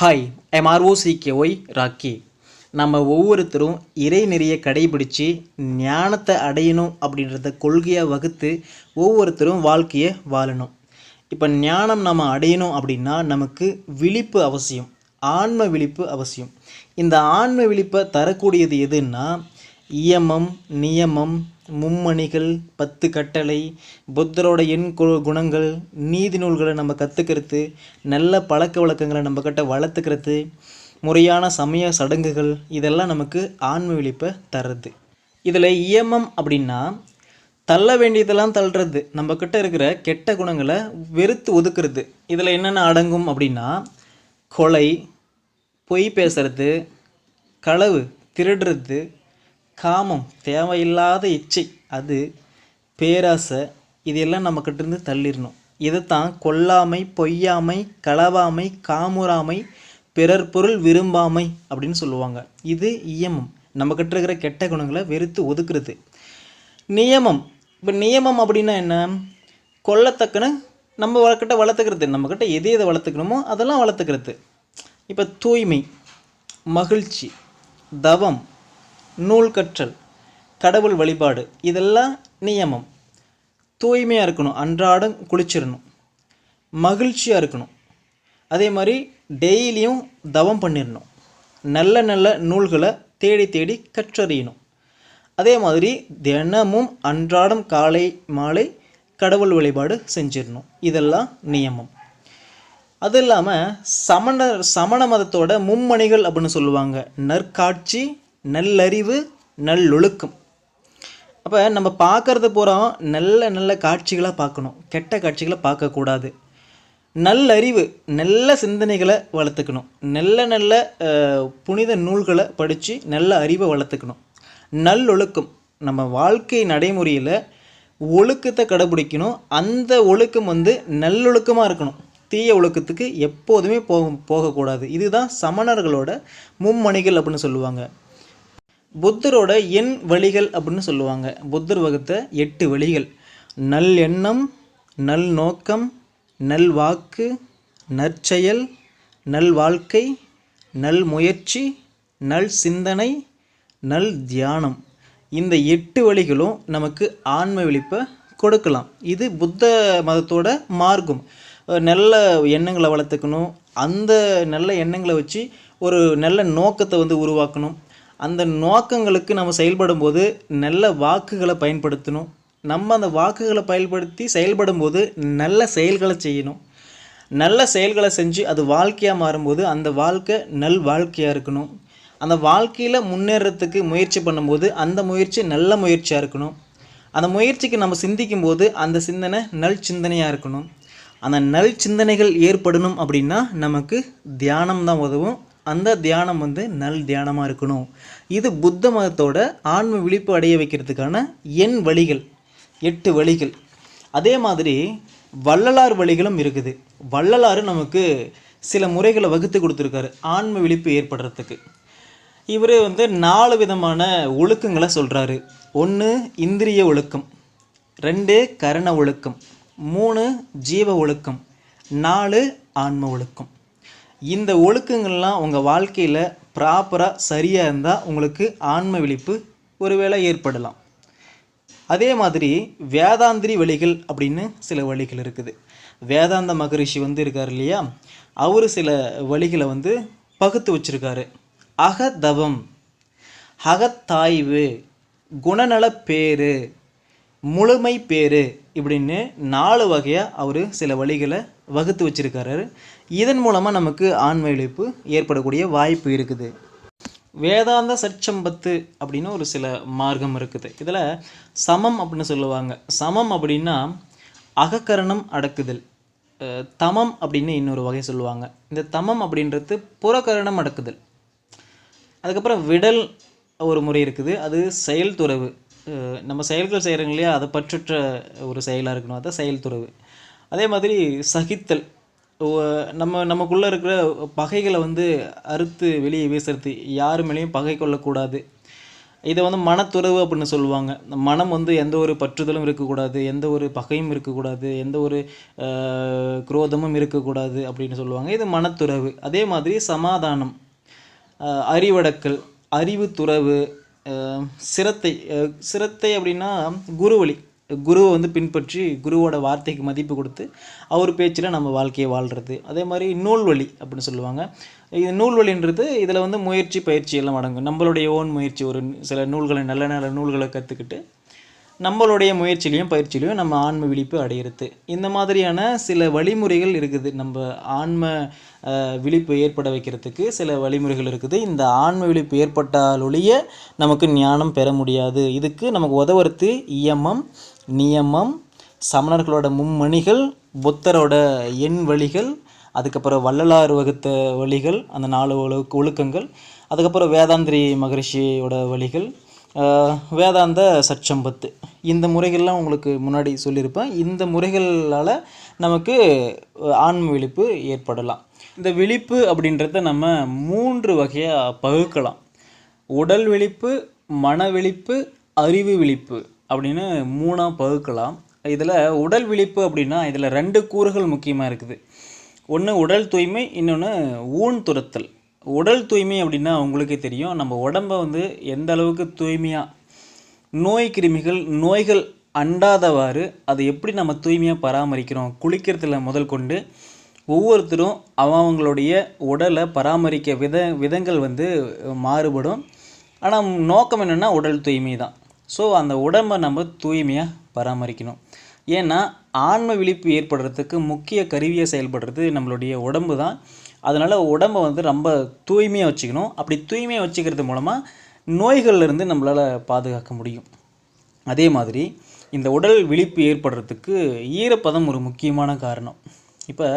Hi M Y rakhi நம்ம ஒவ்வொருத்தரும் இறை நெறிய கடைபிடித்து ஞானத்தை அடையணும் அப்படின்றத கொள்கையாக வகுத்து ஒவ்வொருத்தரும் வாழ்க்கையை வாழணும். இப்போ ஞானம் நம்ம அடையணும் அப்படின்னா நமக்கு விழிப்பு அவசியம் ஆன்ம விழிப்பு அவசியம். இந்த ஆன்ம விழிப்பை தரக்கூடியது எதுன்னா இயமம் நியமம் மும்மணிகள் பத்து கட்டளை புத்தரோட எண் கு- குணங்கள் நீதி நூல்களை நம்ம கற்றுக்கிறது நல்ல பழக்க வழக்கங்களை நம்ம கிட்ட வளர்த்துக்கிறது முறையான சமய சடங்குகள் இதெல்லாம் நமக்கு ஆன்ம விழிப்பை தருது இதில் இயமம் அப்படின்னா தள்ள வேண்டியதெல்லாம் தள்ளுறது நம்ம கிட்ட இருக்கிற கெட்ட குணங்களை வெறுத்து ஒதுக்குறது. இதில் என்னென்ன அடங்கும் அப்படின்னா கொலை பொய் பேசுறது களவு திருடுறது காமம் தேவையில்லாத இச்சை அது பேராசை இதெல்லாம் நம்மக்கிட்ட இருந்து தள்ளிடணும். இதைத்தான் கொல்லாமை பொய்யாமை களவாமை காமுறாமை பிறர் பொருள் விரும்பாமை அப்படின்னு சொல்லுவாங்க. இது இயமம். நம்மக்கிட்ட இருக்கிற கெட்ட குணங்களை வெறுத்து ஒதுக்குறது. நியமம். இப்போ நியமம் அப்படின்னா என்ன? கொல்லத்தக்கன நம்ம வளர்க்கிட்ட வளர்த்துக்கிறது. நம்மக்கிட்ட எது எதை வளர்த்துக்கணுமோ அதெல்லாம் வளர்த்துக்கிறது. இப்போ தூய்மை மகிழ்ச்சி தவம் நூல் கற்றல் கடவுள் வழிபாடு இதெல்லாம் நியமம். தூய்மையாக இருக்கணும் அன்றாடம் குளிச்சிடணும் மகிழ்ச்சியாக இருக்கணும். அதே மாதிரி டெய்லியும் தவம் பண்ணிடணும் நல்ல நல்ல நூல்களை தேடி தேடி கற்றறியணும். அதே மாதிரி தினமும் அன்றாடம் காலை மாலை கடவுள் வழிபாடு செஞ்சிடணும் இதெல்லாம் நியமம். அது இல்லாமல் சமண சமண மதத்தோட மும்மணிகள் அப்படின்னு சொல்லுவாங்க. நற்காட்சி நல்லறிவு நல்லொழுக்கம். அப்போ நம்ம பார்க்குறது பூரா நல்ல நல்ல காட்சிகளாக பார்க்கணும். கெட்ட காட்சிகளை பார்க்கக்கூடாது. நல்லறிவு நல்ல சிந்தனைகளை வளர்த்துக்கணும். நல்ல நல்ல புனித நூல்களை படித்து நல்ல அறிவை வளர்த்துக்கணும். நல்லொழுக்கம். நம்ம வாழ்க்கை நடைமுறையில் ஒழுக்கத்தை கடைபிடிக்கணும். அந்த ஒழுக்கம் வந்து நல்லொழுக்கமாக இருக்கணும். தீய ஒழுக்கத்துக்கு எப்போதுமே போக போகக்கூடாது. இதுதான் சமணர்களோட மும்மணிகள் அப்படின்னு சொல்லுவாங்க. புத்தரோட எண் வழிகள் அப்படின்னு சொல்லுவாங்க. புத்தர் வகுத்த எட்டு வழிகள். நல் எண்ணம் நல் நோக்கம் நல் வாக்கு நற்செயல் நல் வாழ்க்கை நல் முயற்சி நல் சிந்தனை நல் தியானம். இந்த எட்டு வழிகளும் நமக்கு ஆன்ம விழிப்பை கொடுக்கலாம். இது புத்த மதத்தோட மார்க்கம். நல்ல எண்ணங்களை வளர்த்துக்கணும். அந்த நல்ல எண்ணங்களை வச்சு ஒரு நல்ல நோக்கத்தை வந்து உருவாக்கணும். அந்த நோக்கங்களுக்கு நம்ம செயல்படும் போது நல்ல வாக்குகளை பயன்படுத்தணும். நம்ம அந்த வாக்குகளை பயன்படுத்தி செயல்படும் போது நல்ல செயல்களை செய்யணும். நல்ல செயல்களை செஞ்சு அது வாழ்க்கையாக மாறும்போது அந்த வாழ்க்கை நல் வாழ்க்கையாக இருக்கணும். அந்த வாழ்க்கையில் முன்னேறத்துக்கு முயற்சி பண்ணும்போது அந்த முயற்சி நல்ல முயற்சியாக இருக்கணும். அந்த முயற்சிக்கு நம்ம சிந்திக்கும் போது அந்த சிந்தனை நல் சிந்தனையாக இருக்கணும். அந்த நல் சிந்தனைகள் ஏற்படணும் அப்படின்னா நமக்கு தியானம் தான் உதவும். அந்த தியானம் வந்து நல் தியானமாக இருக்கணும். இது புத்த மதத்தோட ஆன்ம விழிப்பு அடைய வைக்கிறதுக்கான எண் வழிகள் எட்டு வழிகள். அதே மாதிரி வள்ளலார் வழிகளும் இருக்குது. வள்ளலார் நமக்கு சில முறைகளை வகுத்து கொடுத்துருக்காரு ஆன்ம விழிப்பு ஏற்படுறதுக்கு. இவர் வந்து நாலு விதமான ஒழுக்கங்களை சொல்கிறாரு ஒன்று இந்திரிய ஒழுக்கம் ரெண்டு கரண ஒழுக்கம் மூணு ஜீவ ஒழுக்கம் நாலு ஆன்ம ஒழுக்கம். இந்த ஒழுக்கங்கள்லாம் உங்கள் வாழ்க்கையில் ப்ராப்பராக சரியாக இருந்தால் உங்களுக்கு ஆன்ம விழிப்பு ஒருவேளை ஏற்படலாம். அதே மாதிரி வேதாந்திரி வழிகள் அப்படின்னு சில வழிகள் இருக்குது. வேதாந்த மகரிஷி வந்து இருக்கார் இல்லையா? அவர் சில வழிகளை வந்து பகுத்து வச்சிருக்காரு. அகதவம் அகத்தாய்வு குணநல பேரு முழுமை பேரு இப்படின்னு நாலு வகையாக அவர் சில வழிகளை வகுத்து வச்சிருக்காரு. இதன் மூலமாக நமக்கு ஆன்ம இழப்பு ஏற்படக்கூடிய வாய்ப்பு இருக்குது. வேதாந்த சச்சம்பத்து அப்படின்னு ஒரு சில மார்க்கம் இருக்குது. இதில் சமம் அப்படின்னு சொல்லுவாங்க. சமம் அப்படின்னா அகக்கரணம் அடக்குதல். தமம் அப்படின்னு இன்னொரு வகை சொல்லுவாங்க. இந்த தமம் அப்படின்றது புறக்கரணம் அடக்குதல். அதுக்கப்புறம் விடல் ஒரு முறை இருக்குது. அது செயல் துறவு நம்ம செயல்கள் செய்கிறோங்க இல்லையா? அதை பற்றுற்ற ஒரு செயலாக இருக்கணும். அதான் செயல் துறவு. அதே மாதிரி சகித்தல். நம்ம நமக்குள்ளே இருக்கிற பகைகளை வந்து அறுத்து வெளியே வீசுறது. யாரு மேலேயும் பகை கொள்ளக்கூடாது. இதை வந்து மனத்துறவு அப்படின்னு சொல்லுவாங்க. மனம் வந்து எந்த ஒரு பற்றுதலும் இருக்கக்கூடாது. எந்த ஒரு பகையும் இருக்கக்கூடாது. எந்த ஒரு குரோதமும் இருக்கக்கூடாது அப்படின்னு சொல்லுவாங்க. இது மனத்துறவு. அதே மாதிரி சமாதானம். அறிவடக்கல். அறிவு துறவு. சிரத்தை சிரத்தை அப்படின்னா குருவழி. குருவை வந்து பின்பற்றி குருவோட வார்த்தைக்கு மதிப்பு கொடுத்து அவர் பேச்சில் நம்ம வாழ்க்கையை வாழ்கிறது அதே மாதிரி நூல்வழி அப்படின்னு சொல்லுவாங்க. இது நூல்வழின்றது இதில் வந்து முயற்சி பயிற்சி எல்லாம் அடங்கும். நம்மளுடைய ஓன் முயற்சி. ஒரு சில நூல்களை நல்ல நல்ல நூல்களை கற்றுக்கிட்டு நம்மளுடைய முயற்சியிலையும் பயிற்சியிலையும் நம்ம ஆன்ம விழிப்பு அடையிறது. இந்த மாதிரியான சில வழிமுறைகள் இருக்குது. நம்ம ஆன்ம விழிப்பு ஏற்பட வைக்கிறதுக்கு சில வழிமுறைகள் இருக்குது. இந்த ஆன்ம விழிப்பு ஏற்பட்டாலொழிய நமக்கு ஞானம் பெற முடியாது. இதுக்கு நமக்கு உதவுறது இயமம் நியமம் சமணர்களோட மும்மணிகள் புத்தரோட எண் வழிகள் அதுக்கப்புறம் வள்ளலார் வகுத்த வழிகள் அந்த நாலு ஒழுக்கங்கள் அதுக்கப்புறம் வேதாந்திரி மகரிஷியோட வழிகள் வேதாந்த சச்சம்பத்து. இந்த முறைகள்லாம் உங்களுக்கு முன்னாடி சொல்லியிருப்பேன். இந்த முறைகளால் நமக்கு ஆன்ம விழிப்பு ஏற்படலாம். இந்த விழிப்பு அப்படின்றத நம்ம மூன்று வகையாக பகுக்கலாம். உடல் விழிப்பு மன விழிப்பு அறிவு விழிப்பு அப்படின்னு மூணாக பகுக்கலாம். இதில் உடல் விழிப்பு அப்படின்னா இதில் ரெண்டு கூறுகள் முக்கியமாக இருக்குது. ஒன்று உடல் தூய்மை இன்னொன்று ஊன் துரத்தல். உடல் தூய்மை அப்படின்னா உங்களுக்கே தெரியும். நம்ம உடம்பை வந்து எந்த அளவுக்கு தூய்மையாக நோய் கிருமிகள் நோய்கள் அண்டாதவாறு அதை எப்படி நம்ம தூய்மையாக பராமரிக்கிறோம்? குளிக்கிறதுல முதல் கொண்டு ஒவ்வொருத்தரும் அவங்களுடைய உடலை பராமரிக்க வித விதங்கள் வந்து மாறுபடும். ஆனால் நோக்கம் என்னென்னா உடல் தூய்மை தான். ஸோ அந்த உடம்பை நம்ம தூய்மையாக பராமரிக்கணும். ஏன்னா ஆன்ம விழிப்பு ஏற்படுறதுக்கு முக்கிய கருவியாக செயல்படுறது நம்மளுடைய உடம்பு தான். அதனால் உடம்பை வந்து ரொம்ப தூய்மையாக வச்சுக்கணும். அப்படி தூய்மையாக வச்சுக்கிறது மூலமாக நோய்கள்லேருந்து நம்மளால் பாதுகாக்க முடியும். அதே மாதிரி இந்த உடல் விழிப்பு ஏற்படுறதுக்கு ஈரப்பதம் ஒரு முக்கியமான காரணம். இப்போ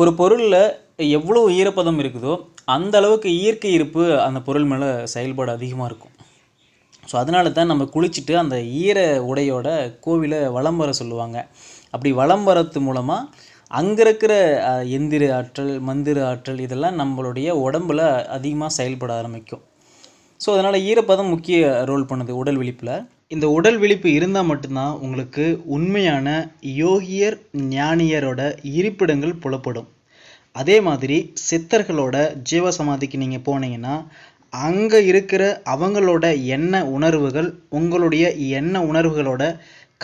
ஒரு பொருளில் எவ்வளோ ஈரப்பதம் இருக்குதோ அந்த அளவுக்கு இயற்கை இருப்பு அந்த பொருள் மேலே செயல்பாடு அதிகமாக இருக்கும். ஸோ அதனால தான் நம்ம குளிச்சுட்டு அந்த ஈர உடையோட கோவிலை வலம் வர சொல்லுவாங்க. அப்படி வலம் வரது மூலமாக அங்கே இருக்கிற எந்திர ஆற்றல் மந்திர ஆற்றல் இதெல்லாம் நம்மளுடைய உடம்பில் அதிகமாக செயல்பட ஆரம்பிக்கும். ஸோ அதனால் ஈரப்பதம் முக்கிய ரோல் பண்ணுது உடல் விழிப்பில். இந்த உடல் விழிப்பு இருந்தால் மட்டும்தான் உங்களுக்கு உண்மையான யோகியர் ஞானியரோட இருப்பிடங்கள் புலப்படும். அதே மாதிரி சித்தர்களோட ஜீவசமாதிக்கு நீங்கள் போனீங்கன்னா அங்கே இருக்கிற அவங்களோட எண்ண உணர்வுகள் உங்களுடைய எண்ண உணர்வுகளோட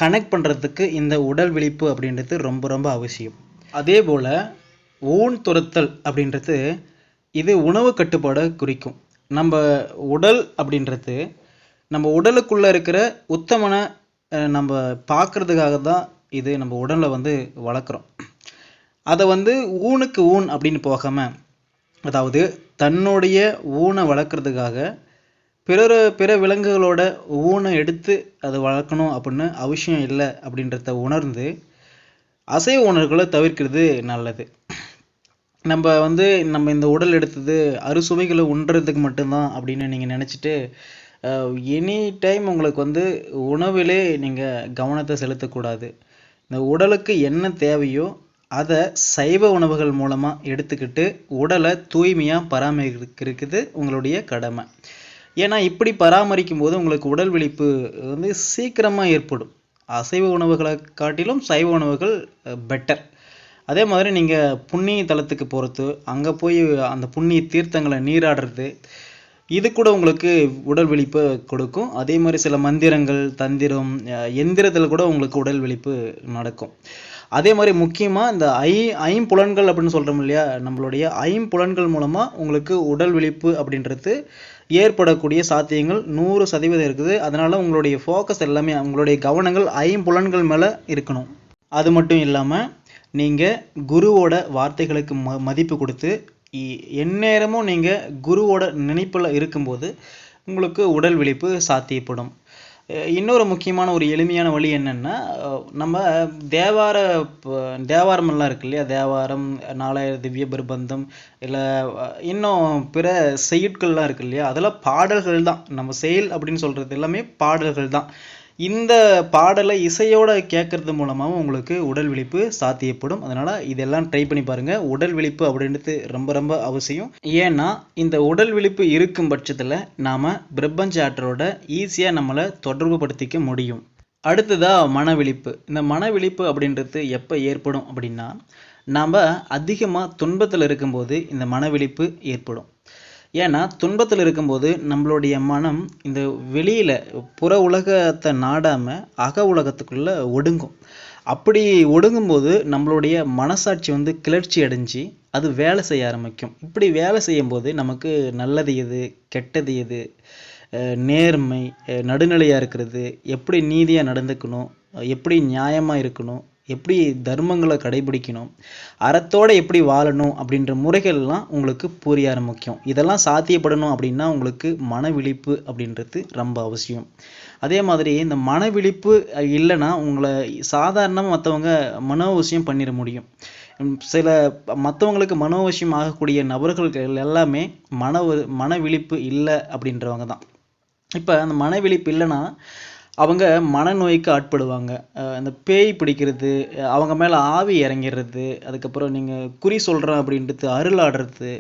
கனெக்ட் பண்ணுறதுக்கு இந்த உடல் விழிப்பு அப்படின்றது ரொம்ப ரொம்ப அவசியம். அதே போல் ஊன் துரத்தல் அப்படின்றது இது உணவு கட்டுப்பாடை குறிக்கும். நம்ம உடல் அப்படின்றது நம்ம உடலுக்குள்ளே இருக்கிற உத்தமனை நம்ம பார்க்குறதுக்காக தான் இது நம்ம உடலை வந்து வளர்க்குறோம். அதை வந்து ஊனுக்கு ஊன் அப்படின்னு போகாமல் அதாவது தன்னுடைய ஊனை வளர்க்குறதுக்காக பிறர் பிற விலங்குகளோட ஊனை எடுத்து அதை வளர்க்கணும் அப்படின்னு அவசியம் இல்லை அப்படின்றத உணர்ந்து அசைவ உணவுகளை தவிர்க்கிறது நல்லது. நம்ம வந்து நம்ம இந்த உடல் எடுத்தது அறுசுவைகளை உண்றதுக்கு மட்டும்தான் அப்படின்னு நீங்கள் நினச்சிட்டு எனி டைம் உங்களுக்கு வந்து உணவிலே நீங்கள் கவனத்தை செலுத்தக்கூடாது. இந்த உடலுக்கு என்ன தேவையோ அதை சைவ உணவுகள் மூலமாக எடுத்துக்கிட்டு உடலை தூய்மையாக பராமரிக்கிறது உங்களுடைய கடமை. ஏன்னா இப்படி பராமரிக்கும் போது உங்களுக்கு உடல் விழிப்பு வந்து சீக்கிரமாக ஏற்படும். அசைவ உணவுகளை காட்டிலும் சைவ உணவுகள் பெட்டர் அதே மாதிரி நீங்கள் புண்ணிய தலத்துக்கு போகிறது அங்கே போய் அந்த புண்ணிய தீர்த்தங்களை நீராடுறது இது கூட உங்களுக்கு உடல் விழிப்பு கொடுக்கும். அதே மாதிரி சில மந்திரங்கள் தந்திரம் எந்திரத்தில் கூட உங்களுக்கு உடல் விழிப்பு நடக்கும். அதே மாதிரி முக்கியமாக இந்த ஐ ஐம்புலன்கள் அப்படின்னு சொல்கிறோம் இல்லையா நம்மளுடைய ஐம்புலன்கள் மூலமாக உங்களுக்கு உடல் விழிப்பு அப்படின்றது ஏற்படக்கூடிய சாத்தியங்கள் நூறு சதவீதம் இருக்குது. அதனால் உங்களுடைய ஃபோக்கஸ் எல்லாமே உங்களுடைய கவனங்கள் ஐம்புலன்கள் மேலே இருக்கணும். அது மட்டும் இல்லாமல் நீங்கள் குருவோட வார்த்தைகளுக்கு ம மதிப்பு கொடுத்து எந்நேரமும் நீங்கள் குருவோட நினைப்பில் இருக்கும்போது உங்களுக்கு உடல் விழிப்பு சாத்தியப்படும். இன்னொரு முக்கியமான ஒரு எளிமையான வழி என்னன்னா நம்ம தேவார தேவாரமெல்லாம் இருக்கு இல்லையா? தேவாரம் நாலாயிர திவ்ய பிரபந்தம் இல்லை இன்னும் பிற செய்யுட்கள்லாம் இருக்கு இல்லையா? அதெல்லாம் பாடல்கள் தான். நம்ம செயல் அப்படின்னு சொல்கிறது எல்லாமே பாடல்கள் தான். இந்த பாடலை இசையோட கேட்கறது மூலமாகவும் உங்களுக்கு உடல் விழிப்பு சாத்தியப்படும். அதனால் இதெல்லாம் ட்ரை பண்ணி பாருங்கள் உடல் விழிப்பு அப்படின்றது ரொம்ப ரொம்ப அவசியம். ஏன்னா இந்த உடல் விழிப்பு இருக்கும் பட்சத்தில் நாம் பிரபஞ்ச ஆற்றலோட ஈஸியாக நம்மளை தொடர்பு படுத்திக்க முடியும். அடுத்ததாக மனவிழிப்பு இந்த மனவிழிப்பு அப்படின்றது எப்போ ஏற்படும் அப்படின்னா நாம் அதிகமாக துன்பத்தில் இருக்கும்போது இந்த மனவிழிப்பு ஏற்படும். ஏன்னா துன்பத்தில் இருக்கும்போது நம்மளுடைய மனம் இந்த வெளியில் புற உலகத்தை நாடாமல் அக உலகத்துக்குள்ளே ஒடுங்கும். அப்படி ஒடுங்கும்போது நம்மளுடைய மனசாட்சி வந்து கிளர்ச்சி அடைஞ்சு அது வேலை செய்ய ஆரம்பிக்கும். இப்படி வேலை செய்யும்போது நமக்கு நல்லது எது கெட்டது எது நேர்மை நடுநிலையாக இருக்கிறது எப்படி நீதியாக நடந்துக்கணும் எப்படி நியாயமாக இருக்கணும் எப்படி தர்மங்களை கடைபிடிக்கணும் அறத்தோடு எப்படி வாழணும் அப்படின்ற முறைகள்லாம் உங்களுக்கு புரிய ஆரம்பிக்கும் இதெல்லாம் சாத்தியப்படணும் அப்படின்னா உங்களுக்கு மன விழிப்பு அப்படின்றது ரொம்ப அவசியம். அதே மாதிரி இந்த மன விழிப்பு இல்லைன்னா உங்களை சாதாரணமாக மற்றவங்க மனோவசியம் பண்ணிட முடியும். சில மற்றவங்களுக்கு மனோவசியம் ஆகக்கூடிய நபர்கள் எல்லாமே மன ஒரு- மன விழிப்பு இல்லை அப்படின்றவங்க தான். இப்போ அந்த மன விழிப்பு இல்லைன்னா அவங்க மனநோய்க்கு ஆட்படுவாங்க. அந்த பேய் பிடிக்கிறது அவங்க மேலே ஆவி இறங்கிடுறது அதுக்கப்புறம் நீங்கள் குறி சொல்கிறேன் அப்படின்றது அருள் ஆடுறது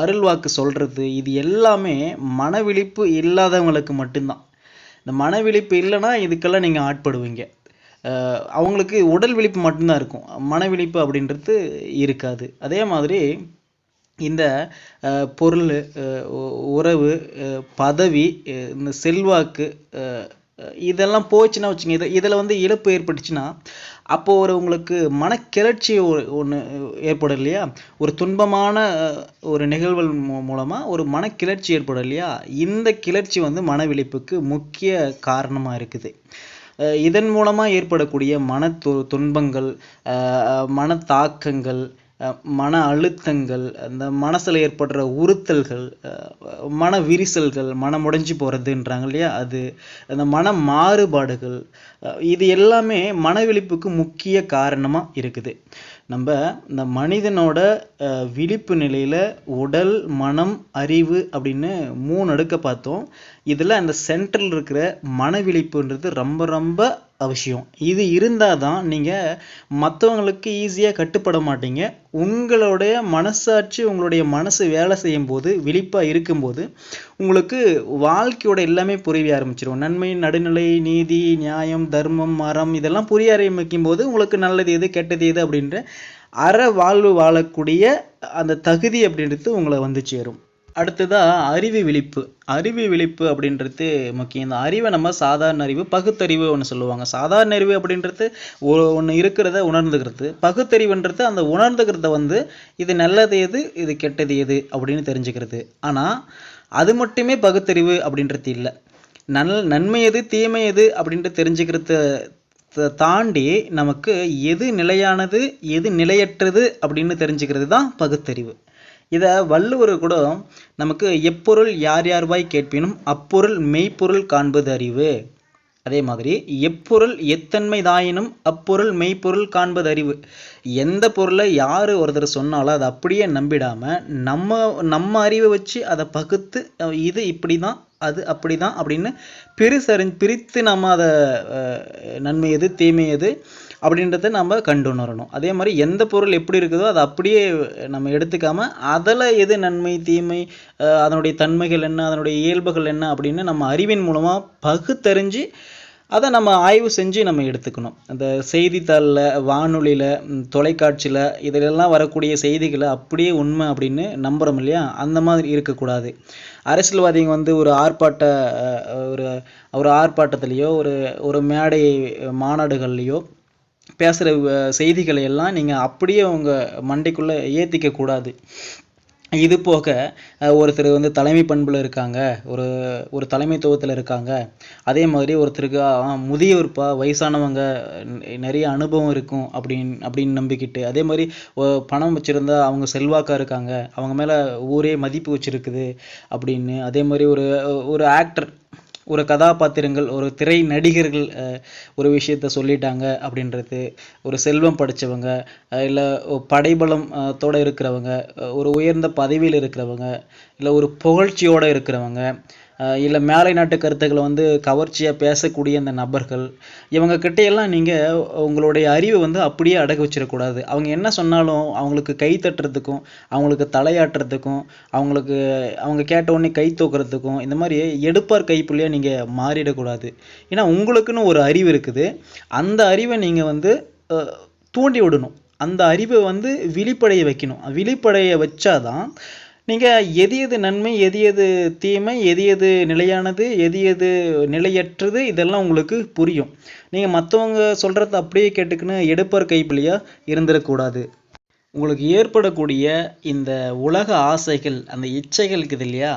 அருள் வாக்கு சொல்கிறது இது எல்லாமே மனவிழிப்பு இல்லாதவங்களுக்கு மட்டும்தான். இந்த மனவிழிப்பு இல்லைன்னா இதுக்கெல்லாம் நீங்கள் ஆட்படுவீங்க. அவங்களுக்கு உடல் விழிப்பு மட்டும்தான் இருக்கும். மனவிழிப்பு அப்படின்றது இருக்காது. அதே மாதிரி இந்த பொருள் உறவு பதவி இந்த செல்வாக்கு இதெல்லாம் போச்சுன்னா வச்சுங்க இதை இதில் வந்து இழப்பு ஏற்பட்டுச்சுன்னா அப்போ ஒரு உங்களுக்கு மனக்கிளர்ச்சி ஒன்று ஏற்படும் இல்லையா? ஒரு துன்பமான ஒரு நிகழ்வுகள் மூ மூலமாக ஒரு மனக்கிளர்ச்சி ஏற்படும் இல்லையா? இந்த கிளர்ச்சி வந்து மனவிழிப்புக்கு முக்கிய காரணமாக இருக்குது. அஹ் இதன் மூலமாக ஏற்படக்கூடிய மன து துன்பங்கள் அஹ் மன தாக்கங்கள் மன அழுத்தங்கள் அந்த மனசில் ஏற்படுற உறுத்தல்கள் மன விரிசல்கள் மனம் உடைஞ்சு போகிறதுன்றாங்க இல்லையா? அது அந்த மன மாறுபாடுகள் இது எல்லாமே மனவிழிப்புக்கு முக்கிய காரணமாக இருக்குது. நம்ம இந்த மனிதனோட விழிப்பு நிலையில் உடல் மனம் அறிவு அப்படின்னு மூணு அடுக்க பார்த்தோம். இதில் அந்த சென்ட்ரல் இருக்கிற மனவிழிப்புன்றது ரொம்ப ரொம்ப அவசியம் இது இருந்தால் தான் நீங்கள் மற்றவங்களுக்கு ஈஸியாக கட்டுப்பட மாட்டீங்க. உங்களுடைய மனசாட்சி உங்களுடைய மனசு வேலை செய்யும் போது விழிப்பாக இருக்கும்போது உங்களுக்கு வாழ்க்கையோட எல்லாமே புரிய ஆரம்பிச்சிடும் நன்மை நடுநிலை நீதி நியாயம் தர்மம் மரம் இதெல்லாம் புரிய ஆரம்பிக்கும் போது உங்களுக்கு நல்லது எது கெட்டது எது அப்படின்ற அற வாழ்வு வாழக்கூடிய அந்த தகுதி அப்படின்றது உங்களை வந்து சேரும். அடுத்ததாக அறிவு விழிப்பு. அறிவு விழிப்பு அப்படின்றது முக்கியம். இந்த அறிவை நம்ம சாதாரண அறிவு பகுத்தறிவு ஒன்று சொல்லுவாங்க. சாதாரண அறிவு அப்படின்றது ஒன்று இருக்கிறத உணர்ந்துக்கிறது. பகுத்தறிவுன்றது அந்த உணர்ந்துக்கிறத வந்து இது நல்லது எது இது கெட்டது எது அப்படின்னு தெரிஞ்சுக்கிறது. ஆனால் அது மட்டுமே பகுத்தறிவு அப்படின்றது இல்லை. நல் நன்மை எது தீமை எது அப்படின்ட்டு தெரிஞ்சுக்கிறத தாண்டி நமக்கு எது நிலையானது எது நிலையற்றது அப்படின்னு தெரிஞ்சுக்கிறது தான் பகுத்தறிவு. இதை வள்ளுவர் கூட நமக்கு எப்பொருள் யார் யார்வாய் கேட்பினும் அப்பொருள் மெய்ப்பொருள் காண்பது அறிவு. அதே மாதிரி எப்பொருள் எத்தன்மை தாயினும் அப்பொருள் மெய்ப்பொருள் காண்பது அறிவு. எந்த பொருளை யார் ஒருத்தர் சொன்னாலும் அதை அப்படியே நம்பிடாம நம்ம நம்ம அறிவை வச்சு அதை பகுத்து இது இப்படி தான் அது அப்படி தான் அப்படின்னு பிரிசறி பிரித்து நம்ம அதை நன்மை எது தீமை எது அப்படின்றத நம்ம கண்டு உணரணும் அதே மாதிரி எந்த பொருள் எப்படி இருக்குதோ அதை அப்படியே நம்ம எடுத்துக்காமல் அதில் எது நன்மை தீமை அதனுடைய தன்மைகள் என்ன அதனுடைய இயல்புகள் என்ன அப்படின்னு நம்ம அறிவின் மூலமாக பகுத்தறிஞ்சு அதை நம்ம ஆய்வு செஞ்சு நம்ம எடுத்துக்கணும். அந்த செய்தித்தாளில் வானொலியில் தொலைக்காட்சியில் இதிலெல்லாம் வரக்கூடிய செய்திகளை அப்படியே உண்மை அப்படின்னு நம்புகிறோம் இல்லையா? அந்த மாதிரி இருக்கக்கூடாது. அரசியல்வாதிங்க வந்து ஒரு ஆர்ப்பாட்ட ஒரு ஒரு ஆர்ப்பாட்டத்துலேயோ ஒரு ஒரு மேடை மாநாடுகள்லையோ பேசுகிற செய்திகளை எல்லாம் நீங்கள் அப்படியே உங்கள் மண்டைக்குள்ளே ஏற்றிக்க கூடாது. இது போக ஒருத்தர் வந்து தலைமை பண்பில் இருக்காங்க ஒரு ஒரு தலைமைத்துவத்தில் இருக்காங்க. அதே மாதிரி ஒருத்தருக்கு முதியவர்ப்பா வயசானவங்க நிறைய அனுபவம் இருக்கும் அப்படின்னு அப்படின்னு நம்பிக்கிட்டு அதே மாதிரி பணம் வச்சுருந்தா அவங்க செல்வாக்காக இருக்காங்க அவங்க மேலே ஊரே மதிப்பு வச்சுருக்குது அப்படின்னு அதே மாதிரி ஒரு ஒரு ஆக்டர் ஒரு கதாபாத்திரங்கள் ஒரு திரை நடிகர்கள் அஹ், ஒரு விஷயத்த சொல்லிட்டாங்க அப்படின்றது ஒரு செல்வம் படித்தவங்க இல்லை படைபலம் அஹ், தோட இருக்கிறவங்க ஒரு உயர்ந்த பதவியில் இருக்கிறவங்க இல்லை ஒரு புகழ்ச்சியோட இருக்கிறவங்க இல்லை மேலை நாட்டு கருத்துக்களை வந்து கவர்ச்சியாக பேசக்கூடிய அந்த நபர்கள் இவங்க கிட்டையெல்லாம் நீங்கள் உங்களுடைய அறிவை வந்து அப்படியே அடக்க வச்சிடக்கூடாது. அவங்க என்ன சொன்னாலும் அவங்களுக்கு கை தட்டுறதுக்கும் அவங்களுக்கு தலையாட்டுறதுக்கும் அவங்களுக்கு அவங்க கேட்ட உடனே கை தூக்குறதுக்கும் இந்த மாதிரி எடுப்பார் கைப்புள்ளியாக நீங்கள் மாறிடக்கூடாது. ஏன்னா உங்களுக்குன்னு ஒரு அறிவு இருக்குது. அந்த அறிவை நீங்கள் வந்து தூண்டி விடணும். அந்த அறிவை வந்து விழிப்படைய வைக்கணும். விழிப்படைய வச்சாதான் நீங்கள் எது எது நன்மை எது எது தீமை எது எது நிலையானது எது எது நிலையற்றது இதெல்லாம் உங்களுக்கு புரியும். நீங்கள் மற்றவங்க சொல்கிறத அப்படியே கேட்டுக்கின்னு எடுப்பார் கைப்பிள்ளையாக இருந்துடக்கூடாது உங்களுக்கு ஏற்படக்கூடிய இந்த உலக ஆசைகள் அந்த இச்சைகள் இருக்குது இல்லையா?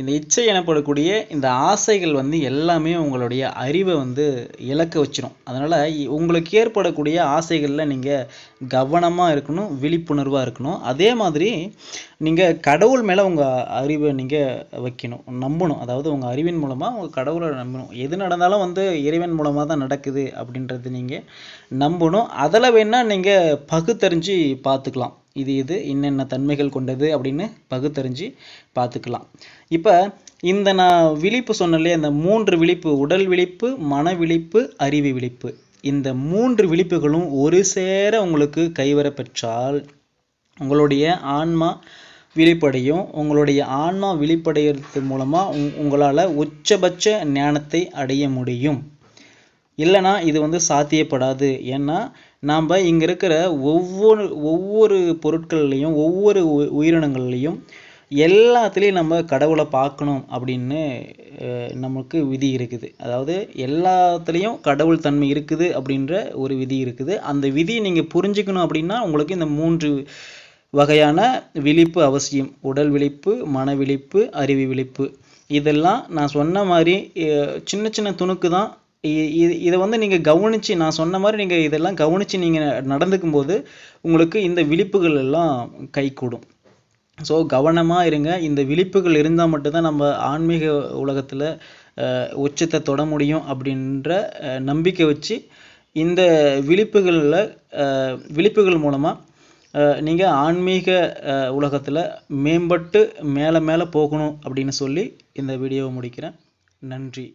இந்த இச்சை எனப்படக்கூடிய இந்த ஆசைகள் வந்து எல்லாமே உங்களுடைய அறிவை வந்து இழக்க வச்சிடும் அதனால் உங்களுக்கு ஏற்படக்கூடிய ஆசைகளில் நீங்கள் கவனமாக இருக்கணும் விழிப்புணர்வாக இருக்கணும். அதே மாதிரி நீங்கள் கடவுள் மேலே உங்கள் அறிவை நீங்கள் வைக்கணும் நம்பணும். அதாவது உங்கள் அறிவின் மூலமாக உங்கள் கடவுளை நம்பணும். எது நடந்தாலும் வந்து இறைவன் மூலமாக தான் நடக்குது அப்படின்றது நீங்கள் நம்பணும். அதில் வேணால் நீங்கள் பகுத்தறிஞ்சு பார்த்துக்கலாம். இது இது என்னென்ன தன்மைகள் கொண்டது அப்படின்னு பகுத்தறிஞ்சு பார்த்துக்கலாம். இப்போ இந்த நான் விழிப்பு சொன்னேன்லையே இந்த மூன்று விழிப்பு உடல் விழிப்பு மன விழிப்பு அறிவு விழிப்பு. இந்த மூன்று விழிப்புகளும் ஒரு சேர உங்களுக்கு கைவர பெற்றால் உங்களுடைய ஆன்மா விழிப்படையும். உங்களுடைய ஆன்மா விழிப்படைகிறது மூலமாக உங் உங்களால் உச்சபட்ச ஞானத்தை அடைய முடியும். இல்லைன்னா இது வந்து சாத்தியப்படாது. ஏன்னா நாம் இங்கே இருக்கிற ஒவ்வொரு ஒவ்வொரு பொருட்கள்லையும் ஒவ்வொரு உ- உயிரினங்கள்லையும் எல்லாத்துலேயும் நம்ம கடவுளை பார்க்கணும் அப்படின்னு நமக்கு விதி இருக்குது. அதாவது எல்லாத்துலேயும் கடவுள் தன்மை இருக்குது அப்படின்ற ஒரு விதி இருக்குது. அந்த விதியை நீங்கள் புரிஞ்சுக்கணும் அப்படின்னா உங்களுக்கு இந்த மூன்று வகையான விழிப்பு அவசியம். உடல் விழிப்பு மன விழிப்பு அறிவு விழிப்பு. இதெல்லாம் நான் சொன்ன மாதிரி சின்ன சின்ன துணுக்கு தான் இது இதை வந்து நீங்கள் கவனித்து நான் சொன்ன மாதிரி நீங்கள் இதெல்லாம் கவனித்து நீங்கள் நடந்துக்கும் போது உங்களுக்கு இந்த விழிப்புகள் எல்லாம் கைகூடும். ஸோ கவனமாக இருங்க. இந்த விழிப்புகள் இருந்தால் மட்டும்தான் நம்ம ஆன்மீக உலகத்தில் உச்சத்தை தொட முடியும் அப்படின்ற நம்பிக்கை வச்சு இந்த விழிப்புகளில் விழிப்புகள் மூலமாக நீங்கள் ஆன்மீக உலகத்தில் மேம்பட்டு மேலே மேலே போகணும் அப்படின்னு சொல்லி இந்த வீடியோவை முடிக்கிறேன். நன்றி.